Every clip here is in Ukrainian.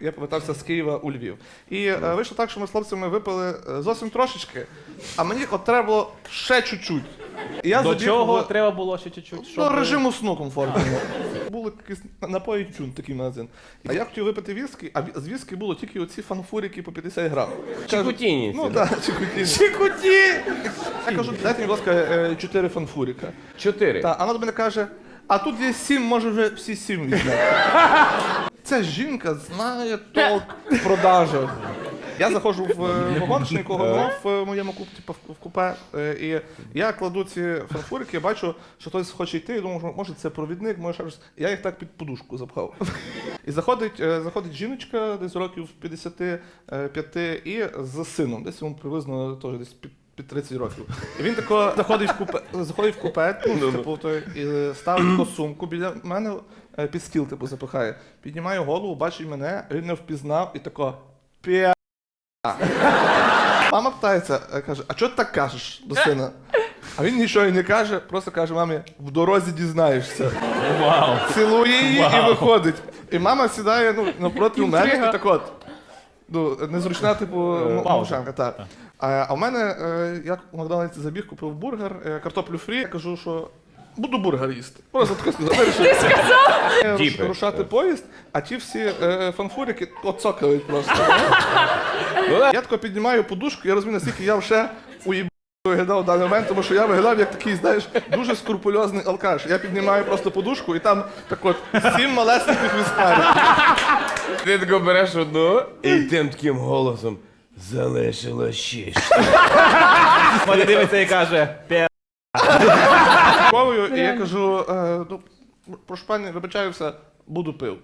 Я повертався з Києва у Львів. І е, вийшло так, що ми з хлопцями випили е, зовсім трошечки, а мені от треба було ще чуть-чуть. І я До забіг чого в- треба було ще чуть-чуть? до щоб- режиму сну комфортного. Були якісь напої тюн, такий магазин. А я хотів випити віскі, а ві- з віскі було тільки оці фанфурики по 50 грам. Чикутіні ці, Ну да? так, чекутіні. Чекуті! Я кажу, дайте мені, будь ласка, е, чотири фанфурика. Чотири. Та, а вона до мене каже, а тут є сім, може вже всі сім візьмемо. Ця жінка знає толк в продажах. Я заходжу в е, вагончик, якого нема в е, моєму куп, типу, в- в купе, е, і я кладу ці фарфурики, бачу, що хтось хоче йти, і думаю, що, може це провідник, може ще щось. Я їх так під подушку запхав. І заходить, е, заходить жіночка десь років 55 і з сином, десь йому приблизно теж десь під, під 30 років. І він тако заходить в купе, заходить в купе, ну, типу, той, і ставить таку сумку біля мене е, під стіл, типу, запихає. Піднімає голову, бачить мене, він не впізнав і тако п'я. Мама питається, е, каже, а чого ти так кажеш до сина? А він нічого й не каже, просто каже мамі, в дорозі дізнаєшся. Вау. Цілує її і виходить. І мама сідає ну, напроти мене і так от. Ну, незручна, типу, м- мовчанка, так. А, а в мене, е, я у Макдональдсі забіг, купив бургер, е, картоплю фрі, я кажу, що буду бургер їсти. Просто таке сказав. Ти сказав? Діпи. Рушати поїзд, а ті всі е, фанфурики оцокають просто. Я тако піднімаю подушку, я розумію, наскільки я вже уїб виглядав в даний момент, тому що я виглядав як такий, знаєш, дуже скрупульозний алкаш. Я піднімаю просто подушку і там так от сім малесеньких віспарів. Ти тако береш одну і тим таким голосом залишило шість. Дивиться і каже, пе. І я кажу, е, ну, прошу пані, вибачаюся, буду пив.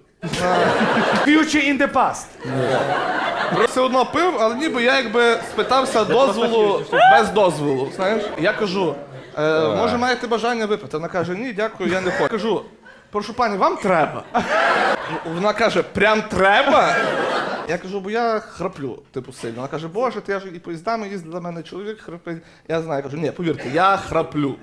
Future in the past. Все одно пив, але ніби я якби спитався дозволу без дозволу. Знаєш? Я кажу, е, може маєте бажання випити? Вона каже, ні, дякую, я не хочу. Кажу, прошу пані, вам треба. Вона каже, прям треба. Я кажу, бо я храплю, типу сильно. Вона каже, боже, ти я ж і поїздами їздила, до мене чоловік храпить. Я знаю, я кажу, ні, повірте, я храплю.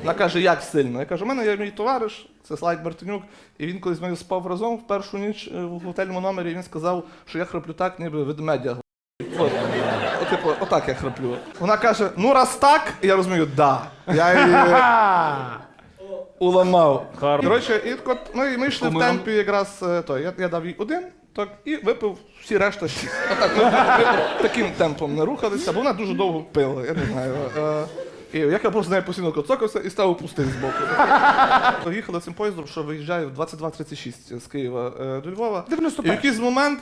Вона каже, як сильно? Я кажу, у мене є мій товариш, це Слайд Бартенюк, і він колись з спав разом в першу ніч е, в готельному номері, і він сказав, що я храплю так, ніби ведмедя. От, типу, отак я храплю. Вона каже, ну раз так, і я розумію, да. Я її уламав. Гарно. Коротше, і, от, ну, і ми йшли в темпі якраз е, то, я, я дав їй один, так, і випив всі решта шість. Отак, ми, ми таким темпом не рухалися, бо вона дуже довго пила, я не знаю. Е, і я просто з нею постійно коцокався і став пустий з боку. Поїхали цим поїздом, що виїжджає в 22.36 з Києва е, до Львова. І в якийсь момент,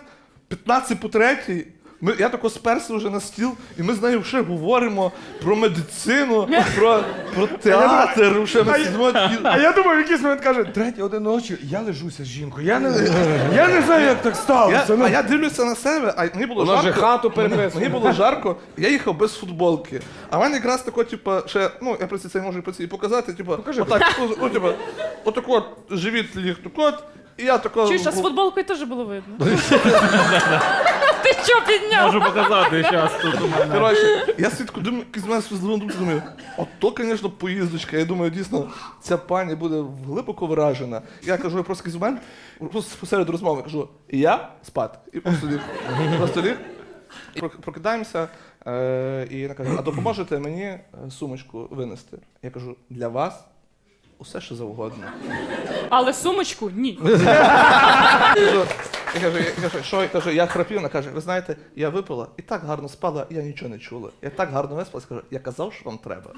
15 по третій, ми, я тако сперся вже на стіл, і ми з нею вже говоримо про медицину, про, про театр. Вже ми сидимо такі, А я думаю, в якийсь момент каже, третя один ночі, я лежуся з жінкою. Я не, я не знаю, як так Я, ну. а я дивлюся на себе, а мені було Вона вже жарко. хату мені, переписує. мені було жарко, я їхав без футболки. А в мене якраз тако, типу, ще, ну, я просто це можу по цій показати, типу, отак, ну, типу, отако от живіт ліг, так от, і я тако... Чуєш, а з футболкою теж було видно. Ти що підняв? Можу показати зараз тут у мене. Коротше, я свідку думаю, якийсь в мене світло думаю, думаю, от звісно, поїздочка. Я думаю, дійсно, ця пані буде глибоко вражена. Я кажу, я просто якийсь момент, просто посеред розмови кажу, і я спати. І просто ліг. Просто ліг. Прок- Прокидаємося, е, і вона каже, а допоможете мені е, сумочку винести? Я кажу, для вас усе що завгодно. Але сумочку ні. Кажу, Я кажу, я кажу, що я кажу, я храпів, вона каже, ви знаєте, я випила і так гарно спала, я нічого не чула. Я так гарно виспалась, кажу, я казав, що вам треба.